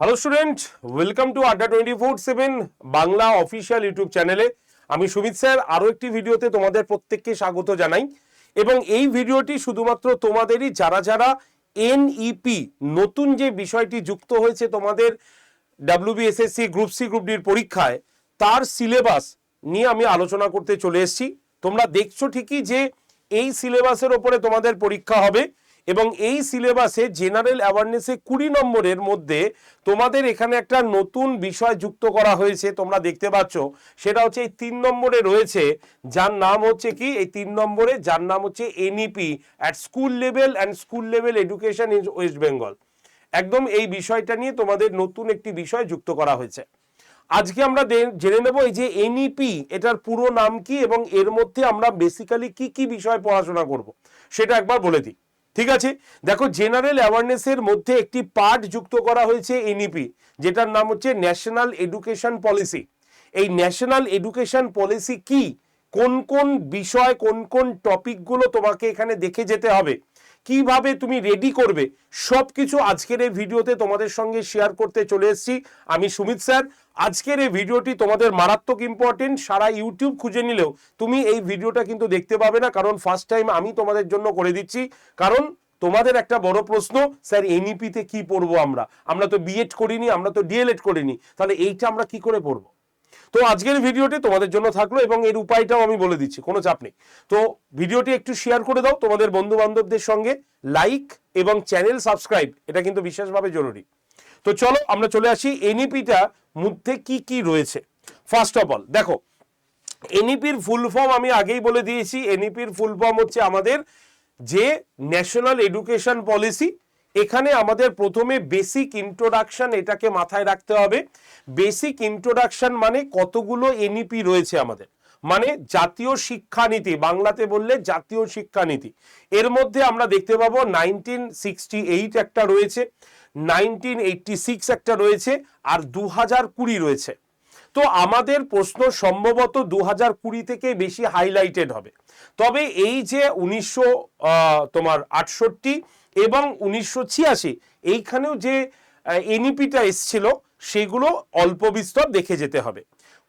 Hello student welcome to Adda twenty four seven Bangla official YouTube চ্যানেলে আমি Sumit sir, আরও একটি ভিডিওতে তোমাদের প্রত্যেককে স্বাগত জানাই। এবং এই ভিডিওটি শুধুমাত্র তোমাদেরই, যারা যারা এনইপি নতুন যে বিষয়টি যুক্ত হয়েছে তোমাদের ডাব্লিউবিএসএসসি গ্রুপ সি গ্রুপ ডির পরীক্ষায়, তার সিলেবাস নিয়ে আমি আলোচনা করতে চলে এসেছি। তোমরা দেখছ ঠিকই যে এই সিলেবাসের ওপরে তোমাদের পরীক্ষা হবে। এবং এই সিলেবাসে জেনারেল অ্যাওয়ারনেসে কুড়ি নম্বরের মধ্যে তোমাদের এখানে একটা নতুন বিষয় যুক্ত করা হয়েছে, তোমরা দেখতে পাচ্ছ। সেটা হচ্ছে এই তিন নম্বরে রয়েছে, যার নাম হচ্ছে কি? এই তিন নম্বরে যার নাম হচ্ছে NEP at school level and school level education in West Bengal একদম এই বিষয়টা নিয়ে তোমাদের নতুন একটি বিষয় যুক্ত করা হয়েছে। আজকে আমরা জেনে নেব এই যে এনইপি এটার পুরো নাম কি এবং এর মধ্যে আমরা বেসিক্যালি কি কি বিষয় পড়াশোনা করব, সেটা একবার বলে দিই। ঠিক আছে? দেখো জেনারেল অ্যাওয়ারনেসের মধ্যে একটি পার্ট যুক্ত করা হয়েছে এনইপি যেটার নাম হচ্ছে ন্যাশনাল এডুকেশন পলিসি এই ন্যাশনাল এডুকেশন পলিসি কি? কোন কোন বিষয়, কোন কোন টপিকগুলো তোমাকে এখানে দেখে যেতে হবে? কীভাবে তুমি রেডি করবে? সব কিছু আজকের এই ভিডিওতে তোমাদের সঙ্গে শেয়ার করতে চলে এসেছি। আমি সুমিত স্যার আজকের এই ভিডিওটি তোমাদের মারাত্মক ইম্পর্টেন্ট সারা ইউটিউব খুঁজে নিলেও তুমি এই ভিডিওটা কিন্তু দেখতে পাবে না, কারণ ফার্স্ট টাইম আমি তোমাদের জন্য করে দিচ্ছি। কারণ তোমাদের একটা বড় প্রশ্ন, স্যার এনইপিতে কি পড়ব আমরা? আমরা তো বিএড করিনি, আমরা তো ডিএলএড করিনি। তাহলে এইটা আমরা কি করে পড়ব? তো আজকের ভিডিওটি তোমাদের জন্য থাকল এবং এর উপায়টাও আমি বলে দিচ্ছি, কোনো চাপ নেই। তো ভিডিওটি একটু শেয়ার করে দাও তোমাদের বন্ধু বান্ধবদের সঙ্গে। লাইক এবং চ্যানেল সাবস্ক্রাইব এটা কিন্তু বিশেষভাবে জরুরি। তো চলো আমরা চলে আসি এনইপিটা মধ্যে কি কি রয়েছে। ফার্স্ট অফ অল দেখো এনইপির ফুল ফর্ম আমি আগেই বলে দিয়েছি। এনইপির ফুল ফর্ম হচ্ছে আমাদের যে ন্যাশনাল এডুকেশন পলিসি এখানে আমাদের প্রথমে বেসিক ইন্ট্রোডাকশন এটাকে মাথায় রাখতে হবে। বেসিক ইন্ট্রোডাকশন মানে কতগুলো এনইপি রয়েছে আমাদের। মানে জাতীয় শিক্ষানীতি, বাংলাতে বললে জাতীয় শিক্ষানীতি। এর মধ্যে আমরা দেখতে পাবো নাইনটিন সিক্সটি এইট একটা রয়েছে। নাইনটিন এইটটি সিক্স একটা রয়েছে আর দু হাজার কুড়ি রয়েছে। তো আমাদের প্রশ্ন সম্ভবত দু হাজার কুড়ি থেকে বেশি হাইলাইটেড হবে। তবে এই যে উনিশশো তোমার আটষট্টি এবং উনিশশো ছিয়াশি, এইখানেও যে এনইপিটা এসছিল, সেগুলো অল্প বিস্তর দেখে যেতে হবে।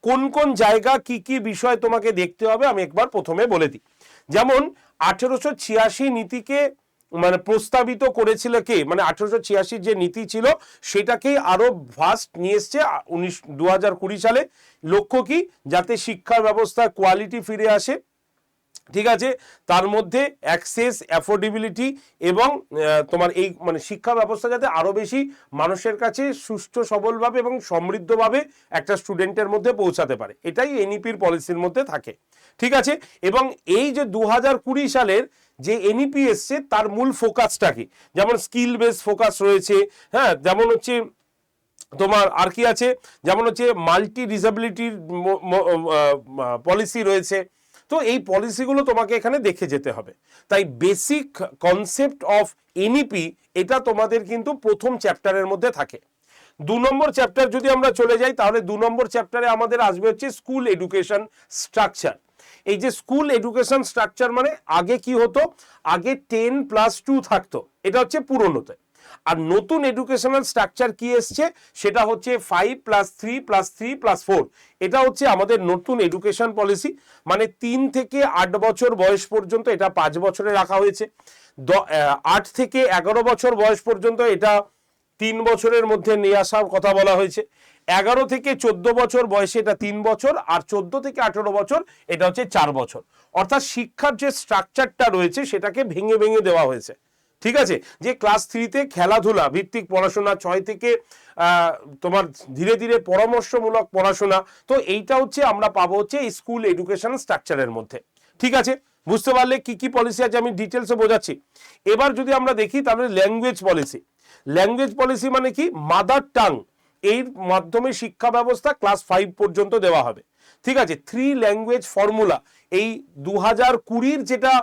কোন কোন জায়গা কি কি বিষয় তোমাকে দেখতে হবে আমি একবার প্রথমে বলে দিই। যেমন, আঠেরোশো ছিয়াশি নীতিকে মানে প্রস্তাবিত করেছিল কে? মানে আঠেরোশো ছিয়াশির যে নীতি ছিল সেটাকেই আরও ভাস্ট নিয়ে এসছে উনিশ দু সালে। লক্ষ্য কি? যাতে শিক্ষা ব্যবস্থার কোয়ালিটি ফিরে আসে, ঠিক আছে? তার মধ্যে অ্যাক্সেস অ্যাফোর্ডেবিলিটি এবং তোমার এই মানে শিক্ষা ব্যবস্থা যাতে আরও বেশি মানুষের কাছে সুস্থ সবলভাবে এবং সমৃদ্ধভাবে একটা স্টুডেন্টের মধ্যে পৌঁছাতে পারে। এটাই এনইপির পলিসির মধ্যে থাকে, ঠিক আছে? এবং এই যে দু হাজার কুড়ি সালের যে এনইপি এসছে, তার মূল ফোকাসটা কি? যেমন স্কিল বেস ফোকাস রয়েছে হ্যাঁ যেমন হচ্ছে তোমার আর কি আছে? যেমন হচ্ছে মাল্টি ডিসাবিলিটির পলিসি রয়েছে। তো এই পলিসিগুলো তোমাকে এখানে দেখে যেতে হবে। তাই বেসিক কনসেপ্ট অফ এনইপি এটা তোমাদের কিন্তু প্রথম চ্যাপ্টারের মধ্যে থাকে। দু নম্বর চ্যাপ্টার যদি আমরা চলে যাই, তাহলে দু নম্বর চ্যাপ্টারে আমাদের আসবে হচ্ছে স্কুল এডুকেশন স্ট্রাকচার এই যে স্কুল এডুকেশন স্ট্রাকচার মানে আগে কি হতো? আগে টেন প্লাস টু থাকতো। এটা হচ্ছে পুরনোতে। আর নতুন এডুকেশনাল স্ট্রাকচার কি এসছে? সেটা হচ্ছে five plus three plus three plus four এটা হচ্ছে আমাদের নতুন এডুকেশন পলিসি। মানে তিন থেকে আট বছর বয়স পর্যন্ত এটা পাঁচ বছরে রাখা হয়েছে। আট থেকে এগারো বছর বয়স পর্যন্ত এটা তিন বছরের মধ্যে নিয়ে আসার কথা বলা হয়েছে। এগারো থেকে চোদ্দ বছর বয়সে এটা তিন বছর, আর চোদ্দ থেকে আঠেরো বছর এটা হচ্ছে চার বছর। অর্থাৎ শিক্ষার যে স্ট্রাকচারটা রয়েছে, সেটাকে ভেঙে ভেঙে দেওয়া হয়েছে। ঠিক আছে? যে ক্লাস থ্রিতে খেলাধুলা, ভিত্তিক পড়াশোনা, ছয় থেকে তোমার ধীরে ধীরে পরামর্শমূলক পড়াশোনা, তো এইটা হচ্ছে আমরা পাবো হচ্ছে স্কুল এডুকেশন স্ট্রাকচারের মধ্যে। ঠিক আছে? বুঝতে পারলে কি কি পলিসি আছে আমি ডিটেলসে বোঝাচ্ছি। এবার যদি আমরা দেখি তাহলে ল্যাঙ্গুয়েজ পলিসি ল্যাঙ্গুয়েজ পলিসি মানে কি? মাদার টাং এর মাধ্যমে শিক্ষা ব্যবস্থা ক্লাস ফাইভ পর্যন্ত দেওয়া হবে। ঠিক আছে? থ্রি ল্যাঙ্গুয়েজ ফর্মুলা এই দু হাজার কুড়ির যেটা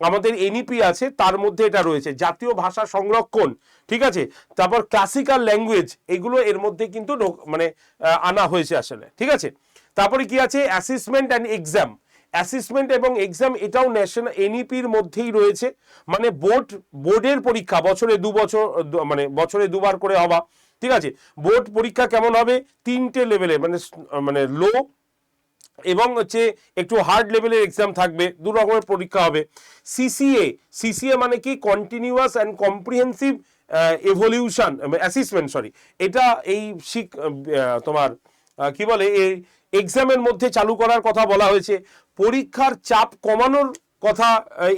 আমাদের এনইপি আছে, তার মধ্যে এটা রয়েছে। জাতীয় ভাষা সংরক্ষণ, ঠিক আছে? তারপর ক্লাসিক্যাল ল্যাঙ্গুয়েজ এগুলো এর মধ্যে কিন্তু মানে আনা হয়েছে আসলে, ঠিক আছে? তারপরে কি আছে? অ্যাসেসমেন্ট অ্যান্ড এক্সাম অ্যাসেসমেন্ট এবং এক্সাম এটাও ন্যাশনাল এনইপির মধ্যেই রয়েছে। মানে বোর্ড বোর্ডের পরীক্ষা, বছরে দু বছর মানে বছরে দুবার করে হওয়া। ঠিক আছে? বোর্ড পরীক্ষা কেমন হবে? তিনটে লেভেলে মানে মানে লো এবং হচ্ছে একটু হার্ড লেভেলের এক্সাম থাকবে, দু রকমের পরীক্ষা হবে। সিসিএ সিসিএ মানে কি? Continuous and comprehensive evaluation assessment sorry এটা এই শিক তোমার কি বলে? এই এক্সামের মধ্যে চালু করার কথা বলা হয়েছে। পরীক্ষার চাপ কমানোর কথা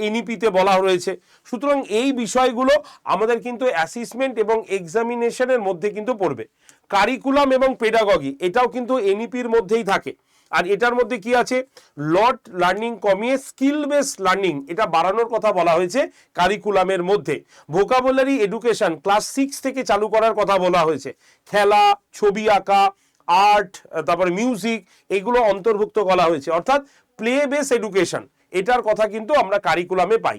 এনইপিতে বলা রয়েছে। সুতরাং এই বিষয়গুলো আমাদের কিন্তু অ্যাসিসমেন্ট এবং এক্সামিনেশনের মধ্যে কিন্তু পড়বে। কারিকুলাম এবং পেডাগগি এটাও কিন্তু এনইপির মধ্যেই থাকে। আর এটার মধ্যে কি আছে? লট লার্নিং কমিয়ে স্কিল বেস লার্নিং এটা বাড়ানোর কথা বলা হয়েছে কারিকুলামের মধ্যে। ভোকাবুলারি এডুকেশন ক্লাস সিক্স থেকে চালু করার কথা বলা হয়েছে। খেলা, ছবি আঁকা আর্ট তারপরে মিউজিক এগুলো অন্তর্ভুক্ত করা হয়েছে। অর্থাৎ প্লে বেস এডুকেশন এটার কথা কিন্তু আমরা কারিকুলামে পাই।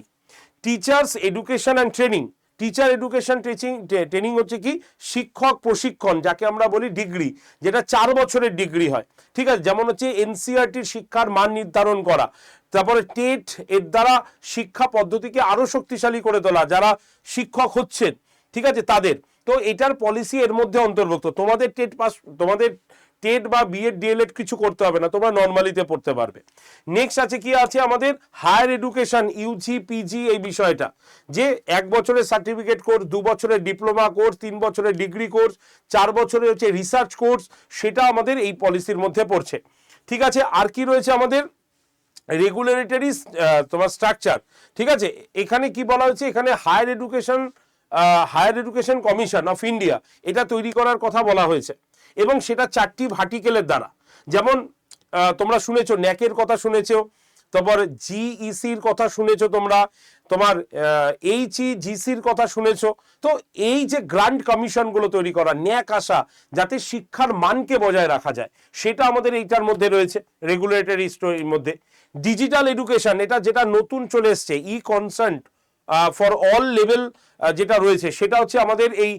Teachers education and training teacher education teaching training হচ্ছে কি? শিক্ষক প্রশিক্ষণ, যাকে আমরা বলি ডিগ্রি যেটা চার বছরের ডিগ্রি হয়। ঠিক আছে? যেমন হচ্ছে এনসিআরটির শিক্ষার মান নির্ধারণ করা। তারপরে টেট এর দ্বারা শিক্ষা পদ্ধতিকে আরও শক্তিশালী করে তোলা, যারা শিক্ষক হচ্ছেন। ঠিক আছে? তাদের। তো এটার পলিসি এর মধ্যে অন্তর্ভুক্ত। তোমাদের টেট পাস তোমাদের টেট বা বিএড ডিএলএড কিছু করতে হবে না, তোমরা নর্মালিতে পড়তে পারবে। নেক্সট আছে কি আছে আমাদের? হায়ার এডুকেশন ইউজি পিজি এই বিষয়টা। যে এক বছরের সার্টিফিকেট কোর্স দু বছরের ডিপ্লোমা কোর্স তিন বছরের ডিগ্রি কোর্স চার বছরের হচ্ছে রিসার্চ কোর্স সেটা আমাদের এই পলিসির মধ্যে পড়ছে। ঠিক আছে? আর কি রয়েছে আমাদের? রেগুলেটরি তোমার স্ট্রাকচার ঠিক আছে? এখানে কি বলা হয়েছে? এখানে higher education higher education commission of India এটা তৈরি করার কথা বলা হয়েছে। এবং সেটা চারটি ভার্টিকেলের দ্বারা। যেমন তোমরা শুনেছো, ন্যাকের কথা শুনেছো, তারপর জিইসির কথা শুনেছো তোমরা, তোমার এইচ জিসির কথা শুনেছো। তো এই যে গ্রান্ট কমিশনগুলো তৈরি করা, ন্যাক আসা, যাতে শিক্ষার মানকে বজায় রাখা যায়, সেটা আমাদের এইটার মধ্যে রয়েছে, রেগুলেটরি স্টোরির মধ্যে। ডিজিটাল এডুকেশন, এটা যেটা নতুন চলে এসছে, ই কনসার্ট ফর অল লেভেল যেটা রয়েছে, সেটা হচ্ছে আমাদের এই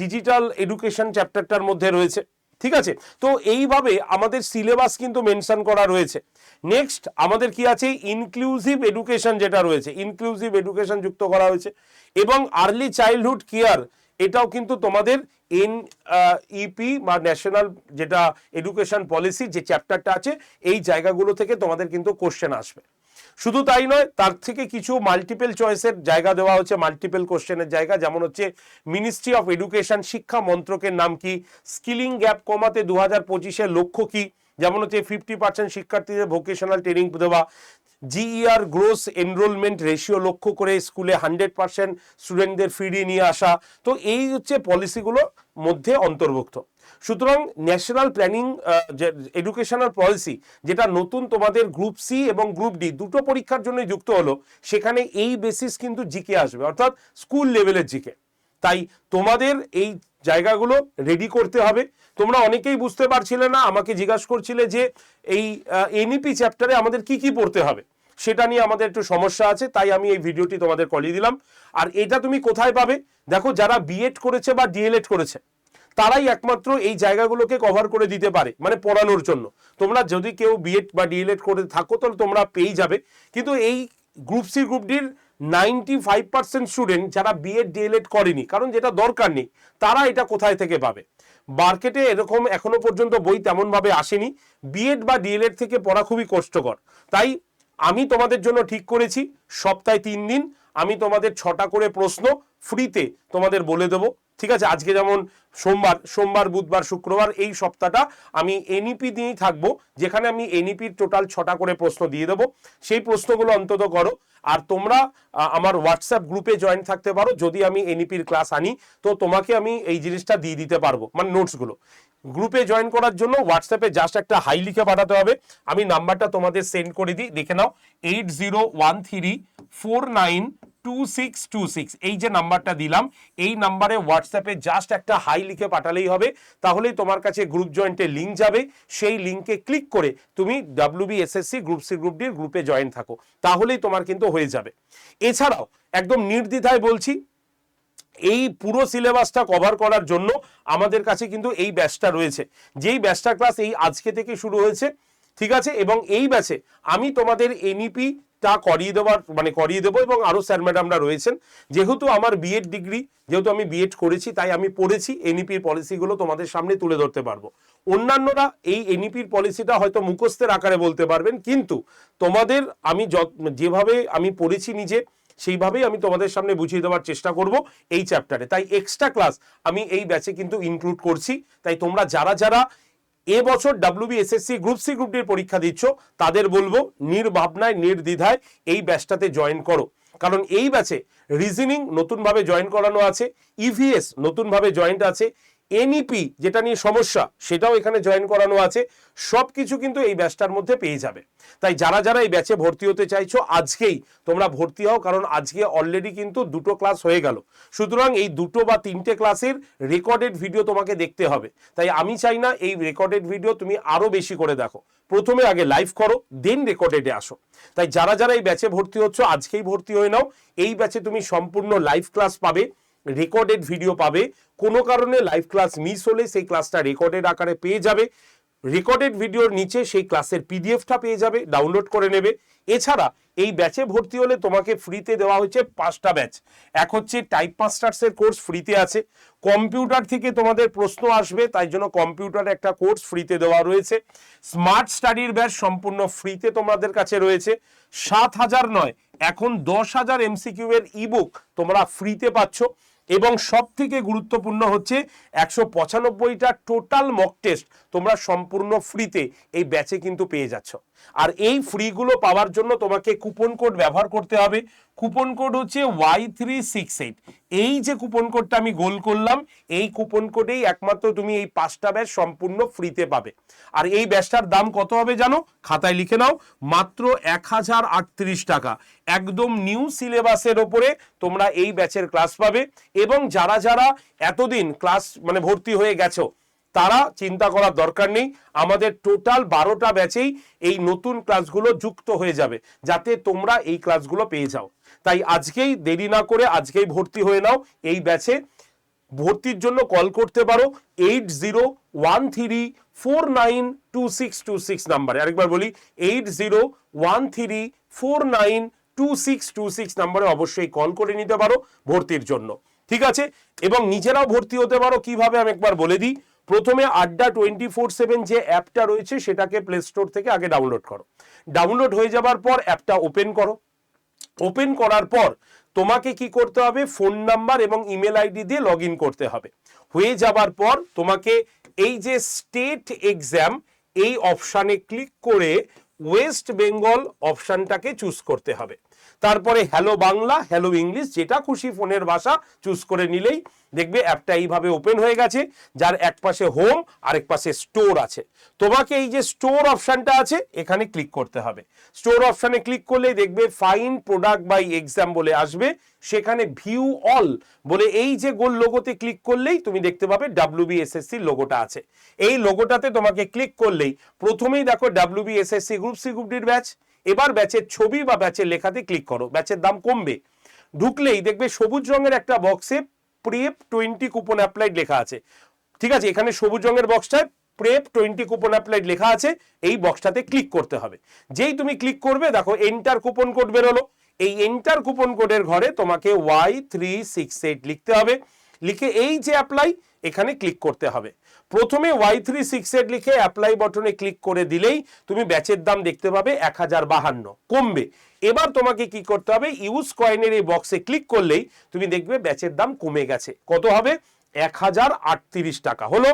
ডিজিটাল এডুকেশন চ্যাপ্টারটার মধ্যে রয়েছে। ঠিক আছে? তো এইভাবে আমাদের সিলেবাস কিন্তু মেনশন করা রয়েছে। নেক্সট আমাদের কি আছে? ইনক্লুসিভ এডুকেশন যেটা রয়েছে ইনক্লুসিভ এডুকেশন যুক্ত করা হয়েছে। এবং আর্লি চাইল্ডহুড কেয়ার এটাও কিন্তু তোমাদের এন ইপি বা ন্যাশনাল যেটা এডুকেশন পলিসি যে চ্যাপ্টারটা আছে, এই জায়গাগুলো থেকে তোমাদের কিন্তু কোশ্চেন আসবে। শুধু তাই নয়, তার থেকে কিছু মাল্টিপেল চয়েসের জায়গা দেওয়া হচ্ছে মাল্টিপেল কোশ্চেনের জায়গা, যেমন হচ্ছে মিনিস্ট্রি অফ এডুকেশন শিক্ষা মন্ত্রকের নাম কি? স্কিলিং গ্যাপ কমাতে দু হাজার পঁচিশের লক্ষ্য কি? যেমন হচ্ছে ফিফটি পার্সেন্ট শিক্ষার্থীদের ভোকেশনাল ট্রেনিং দেওয়া জিইআর গ্রোস এনরোলমেন্ট রেশিও লক্ষ্য করে স্কুলে হান্ড্রেড পার্সেন্ট স্টুডেন্টদের ফিরিয়ে নিয়ে আসা। তো এই হচ্ছে পলিসিগুলো মধ্যে অন্তর্ভুক্ত। সুতরাং ন্যাশনাল প্ল্যানিং এডুকেশনাল পলিসি যেটা নতুন তোমাদের গ্রুপ সি এবং গ্রুপ ডি দুটো পরীক্ষার জন্য যুক্ত হলো, সেখানে এই বেসিস কিন্তু জিকে আসবে, অর্থাৎ স্কুল লেভেলের জিকে তাই তোমাদের এই জায়গাগুলো রেডি করতে হবে। তোমরা অনেকেই বুঝতে পারছিলে না, আমাকে জিজ্ঞাসা করছিলে যে এই এনইপি চ্যাপ্টারে আমাদের কি কি পড়তে হবে। সেটা নিয়ে আমাদের একটু সমস্যা আছে, তাই আমি এই ভিডিওটি তোমাদের কলিয়ে দিলাম। আর এটা তুমি কোথায় পাবে? দেখো, যারা বিএড করেছে বা ডিএলএড করেছে, তারাই একমাত্র এই জায়গাগুলোকে কভার করে দিতে পারে মানে পড়ানোর জন্য। তোমরা যদি কেউ বিএড বা ডিএলএড করে থাকো, তাহলে তোমরা পেয়ে যাবে। কিন্তু এই গ্রুপ সি গ্রুপ ডির নাইনটি ফাইভ পার্সেন্ট স্টুডেন্ট যারা বিএড ডিএলএড করেনি, কারণ যেটা দরকার নেই, তারা এটা কোথায় থেকে পাবে? মার্কেটে এরকম এখনও পর্যন্ত বই তেমনভাবে আসেনি। বিএড বা ডিএলএড থেকে পড়া খুবই কষ্টকর। তাই আমি তোমাদের জন্য ঠিক করেছি, সপ্তাহে তিন দিন, আমি তোমাদের ছটা করে প্রশ্ন ফ্রিতে তোমাদের বলে দেবো। ঠিক আছে? আজকে যেমন সোমবার সোমবার, বুধবার, শুক্রবার এই সপ্তাহটা আমি এনইপি দিয়েই থাকব, যেখানে আমি এনইপির টোটাল ছটা করে প্রশ্ন দিয়ে দেবো। সেই প্রশ্নগুলো অন্তত করো। আর তোমরা আমার হোয়াটসঅ্যাপ গ্রুপে জয়েন থাকতে পারো। যদি আমি এনইপির ক্লাস আনি, তো তোমাকে আমি এই জিনিসটা দিয়ে দিতে পারব। মানে নোটসগুলো গ্রুপে জয়েন করার জন্য হোয়াটসঅ্যাপে জাস্ট একটা হাই লিখে পাঠাতে হবে। আমি নাম্বারটা তোমাদের সেন্ড করে দিই। দেখে নাও eight zero one three four nine two six two six এই যে নাম্বারটা দিলাম, এই নাম্বারে হোয়াটসঅ্যাপে জাস্ট একটা হাই লিখে পাঠালেই হবে। তাহলেই তোমার কাছে গ্রুপ জয়েন্টের লিঙ্ক যাবে। সেই লিঙ্কে ক্লিক করে তুমি WB SSC group C group ডির গ্রুপে জয়েন থাকো। তাহলেই তোমার কিন্তু হয়ে যাবে। এছাড়াও একদম নির্দ্বিধায় বলছি, এই পুরো সিলেবাসটা কভার করার জন্য আমাদের কাছে কিন্তু এই ব্যাচটা রয়েছে। যেই ব্যাচটা ক্লাস এই আজকে থেকে শুরু হয়েছে ঠিক আছে? এবং এই ব্যাচে আমি তোমাদের এনইপি তা করিয়ে দেওয়ার মানে করিয়ে দেবো এবং আরও স্যার ম্যাডামরা রয়েছেন। যেহেতু আমার বিএড ডিগ্রি যেহেতু আমি বিএড করেছি, তাই আমি পড়েছি এনইপির পলিসিগুলো তোমাদের সামনে তুলে ধরতে পারব। অন্যান্যরা এই এনইপির পলিসিটা হয়তো মুখস্থের আকারে বলতে পারবেন, কিন্তু তোমাদের আমি যেভাবে আমি পড়েছি নিজে, সেইভাবেই আমি তোমাদের সামনে বুঝিয়ে দেওয়ার চেষ্টা করব এই চ্যাপ্টারে তাই এক্সট্রা ক্লাস আমি এই ব্যাচে কিন্তু ইনক্লুড করছি। তাই তোমরা যারা যারা এবছর W BSSC group C group ডির পরীক্ষা দিচ্ছ, তাদের বলব নির্ভাবনায়, নির্দ্বিধায় এই ব্যাচটাতে জয়েন করো। কারণ এই ব্যাচে রিজনিং নতুনভাবে জয়েন করানো আছে ইভিএস নতুনভাবে জয়েন্ট আছে এনইপি যেটা নিয়ে সমস্যা, সেটাও এখানে জয়েন করানো আছে। সব কিছু কিন্তু এই ব্যাচটার মধ্যে পেয়ে যাবে। তাই যারা যারা এই ব্যাচে ভর্তি হতে চাইছো, আজকেই তোমরা ভর্তি হও, কারণ আজকে অলরেডি কিন্তু দুটো ক্লাস হয়ে গেল। সুতরাং এই দুটো বা তিনটে ক্লাসের রেকর্ডেড ভিডিও তোমাকে দেখতে হবে। তাই আমি চাই না এই রেকর্ডেড ভিডিও তুমি আরও বেশি করে দেখো। প্রথমে আগে লাইভ করো দেন রেকর্ডেডে আসো। তাই যারা যারা এই ব্যাচে ভর্তি হচ্ছ, আজকেই ভর্তি হয়ে নাও। এই ব্যাচে তুমি সম্পূর্ণ লাইভ ক্লাস পাবে। রেকর্ডেড ভিডিও পাবে। কোনো কারণে লাইভ ক্লাস মিস হলে সেই ক্লাসটা রেকর্ডেড আকারে পেয়ে যাবে। রেকর্ডেড ভিডিওর নিচে সেই ক্লাসের পিডিএফটা পেয়ে যাবে ডাউনলোড করে নেবে। এছাড়া এই ব্যাচে ভর্তি হলে তোমাকে ফ্রিতে দেওয়া হচ্ছে পাঁচটা ব্যাচ এক হচ্ছে টাইপ মাস্টার্সের কোর্স ফ্রিতে আছে। কম্পিউটার থেকে তোমাদের প্রশ্ন আসবে, তাই জন্য কম্পিউটার একটা কোর্স ফ্রিতে দেওয়া রয়েছে। স্মার্ট স্টাডির ব্যাচ সম্পূর্ণ ফ্রিতে তোমাদের কাছে রয়েছে। সাত হাজার নয়, এখন দশ হাজার এমসিকিউ এর ইবুক তোমরা ফ্রিতে পাচ্ছ। এবং সব থেকে গুরুত্বপূর্ণ হচ্ছে একশো পঁচানব্বইটা টোটাল মক টেস্ট তোমরা সম্পূর্ণ ফ্রিতে এই ব্যাচে কিন্তু পেয়ে যাচ্ছ। আর এই ফ্রিগুলো পাওয়ার জন্য তোমাকে কুপন কোড ব্যবহার করতে হবে। কুপন কোড হচ্ছে ওয়াই থ্রি সিক্স এইট এই যে কুপন কোডটা আমি গোল করলাম, এই কুপন কোডেই একমাত্র তুমি এই পাঁচটা ব্যাচ সম্পূর্ণ ফ্রিতে পাবে। আর এই ব্যাচটার দাম কত হবে জানো? খাতায় লিখে নাও, মাত্র এক হাজার আটত্রিশ টাকা। একদম নিউ সিলেবাসের ওপরে তোমরা এই ব্যাচের ক্লাস পাবে। এবং যারা যারা এতদিন ক্লাস মানে ভর্তি হয়ে গেছো তারা চিন্তা করার দরকার নেই। আমাদের টোটাল বারোটা ব্যাচেই এই নতুন ক্লাসগুলো যুক্ত হয়ে যাবে, যাতে তোমরা এই ক্লাসগুলো পেয়ে যাও। তাই আজকেই দেরি না করে আজকেই ভর্তি হয়ে নাও এই ব্যাচে ভর্তির জন্য কল করতে পারো eight zero one three four nine two six two six নাম্বারে আরেকবার বলি eight zero one three four nine two six two six নাম্বারে অবশ্যই কল করে নিতে পারো ভর্তির জন্য। ঠিক আছে? এবং নিজেরাও ভর্তি হতে পারো। কীভাবে আমি একবার বলে দিই প্রথমে আড্ডা টোয়েন্টি ফোর সেভেন যে অ্যাপটা রয়েছে, সেটাকে প্লে স্টোর থেকে আগে ডাউনলোড করো। ডাউনলোড হয়ে যাবার পর অ্যাপটা ওপেন করো। ওপেন করার পর তোমাকে কি করতে হবে? ফোন নাম্বার এবং ইমেল আইডি দিয়ে লগ করতে হবে। হয়ে যাবার পর তোমাকে এই যে স্টেট এক্সাম এই অপশানে ক্লিক করে ওয়েস্ট বেঙ্গল অপশানটাকে চুজ করতে হবে। তারপরে হ্যালো বাংলা হ্যালো ইংলিশ যেটা খুশি ফোনের ভাষা চুজ করে নিলেই দেখবে অ্যাপটা এইভাবে ওপেন হয়ে গেছে, যার এক পাশে হোম আরেক পাশে স্টোর আছে। তোমাকে এই যে স্টোর অপশনটা আছে, এখানে ক্লিক করতে হবে। স্টোর অপশানে ক্লিক করলেই দেখবে ফাইন প্রোডাক্ট বাই এক্সাম বলে আসবে, সেখানে ভিউ অল বলে এই যে গোল লোগোতে ক্লিক করলেই তুমি দেখতে পাবে ডাব্লিউবিএসএসসি লোগোটা আছে। এই লোগোটাতে তোমাকে ক্লিক করলেই প্রথমেই দেখো ডাব্লিউবিএসএসসি গ্রুপ সি গ্রুপ ডির ব্যাচ এবার ব্যাচের ছবি বা ব্যাচের লেখাতে ক্লিক করো। ব্যাচের দাম কমবে। ঢুকলেই দেখবে সবুজ রঙের একটা বক্সে প্রেপ টোয়েন্টি কুপন অ্যাপ্লাইড লেখা আছে। ঠিক আছে, এখানে সবুজ রঙের বক্সটায় প্রেপ টোয়েন্টি কুপন অ্যাপ্লাইড লেখা আছে। এই বক্সটাতে ক্লিক করতে হবে। যেই তুমি ক্লিক করবে, দেখো এন্টার কুপন কোড বেরোলো। এই এন্টার কুপন কোডের ঘরে তোমাকে ওয়াই থ্রি সিক্স এইট লিখতে হবে। লিখে এই যে অ্যাপ্লাই এখানে ক্লিক করতে হবে। প্রথমে ওয়াই থ্রি সিক্স এইট লিখে অ্যাপ্লাই বটনে ক্লিক করে দিলেই তুমি ব্যাচের দাম দেখতে পাবে এক হাজার বাহান্ন। কমবে। এবার তোমাকে কি করতে হবে ইউজ কয়েনের এই বক্সে ক্লিক করলেই তুমি দেখবে ব্যাচের দাম কমে গেছে। কত হবে? এক হাজার আটত্রিশ টাকা। হলো,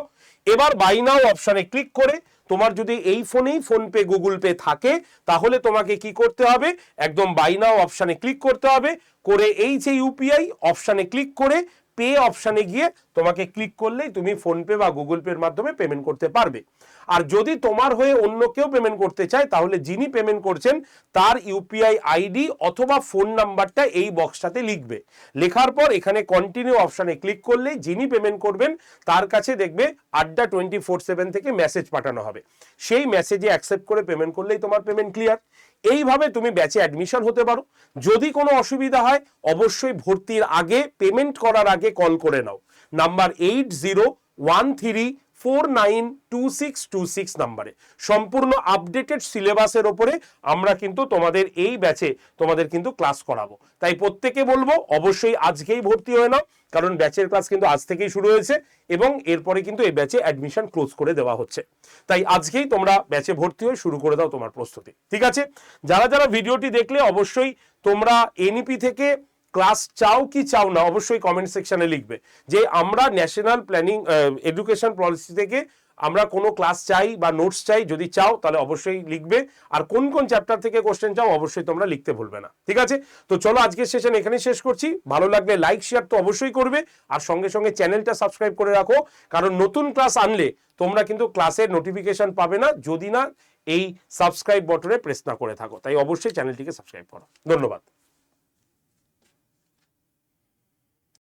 এবার বাই নাও অপশানে ক্লিক করে তোমার যদি এই ফোনেই ফোনপে গুগল পে থাকে, তাহলে তোমাকে কি করতে হবে? একদম বাই নাও অপশানে ক্লিক করতে হবে। করে এই যে ইউপিআই অপশানে ক্লিক করে পে অপশানে গিয়ে তোমাকে ক্লিক করলেই তুমি ফোনপে বা গুগল পের মাধ্যমে পেমেন্ট করতে পারবে। আর যদি তোমার হয়ে অন্য কেউ পেমেন্ট করতে চায়, তাহলে যিনি পেমেন্ট করছেন, তার ইউপিআই আইডি অথবা ফোন নাম্বারটা এই বক্সটাতে লিখবে। লেখার পর এখানে কন্টিনিউ অপশানে ক্লিক করলেই যিনি পেমেন্ট করবেন, তার কাছে দেখবে আড্ডা টোয়েন্টি ফোর সেভেন থেকে মেসেজ পাঠানো হবে। সেই মেসেজে অ্যাকসেপ্ট করে পেমেন্ট করলেই তোমার পেমেন্ট ক্লিয়ার এইভাবে তুমি ব্যাচে অ্যাডমিশন হতে পারো। যদি কোনো অসুবিধা হয়, অবশ্যই ভর্তির আগে পেমেন্ট করার আগে কল করে নাও। Number eight zero one three four nine two six two six নাম্বারে। সম্পূর্ণ আপডেটেড সিলেবাসের ওপরে আমরা কিন্তু তোমাদের এই ব্যাচে তোমাদের কিন্তু ক্লাস করাবো। তাই প্রত্যেকে বলব, অবশ্যই আজকেই ভর্তি হয়ে নাও, কারণ ব্যাচের ক্লাস কিন্তু আজ থেকেই শুরু হয়েছে এবং এরপরে কিন্তু এই ব্যাচে অ্যাডমিশন ক্লোজ করে দেওয়া হচ্ছে। তাই আজকেই তোমরা ব্যাচে ভর্তি হয়ে শুরু করে দাও তোমার প্রস্তুতি। ঠিক আছে? যারা যারা ভিডিওটি দেখলে অবশ্যই তোমরা এনইপি থেকে ক্লাস চাও কি চাও না, অবশ্যই কমেন্ট সেকশনে লিখবে। যে আমরা ন্যাশনাল প্ল্যানিং এডুকেশন পলিসি থেকে আমরা কোনো ক্লাস চাই বা নোটস চাই, যদি চাও তাহলে অবশ্যই লিখবে। আর কোন কোন চ্যাপ্টার থেকে কোশ্চেন চাও, অবশ্যই তোমরা লিখতে ভুলবে না। ঠিক আছে? তো চলো আজকের সেশন এখানেই শেষ করছি। ভালো লাগলে লাইক শেয়ার তো অবশ্যই করবে। আর সঙ্গে সঙ্গে চ্যানেলটা সাবস্ক্রাইব করে রাখো। কারণ নতুন ক্লাস আনলে তোমরা কিন্তু ক্লাসের নোটিফিকেশন পাবে না। যদি না, এই সাবস্ক্রাইব বটনে প্রেস না করে থাকো। তাই অবশ্যই চ্যানেলটিকে সাবস্ক্রাইব করো। ধন্যবাদ।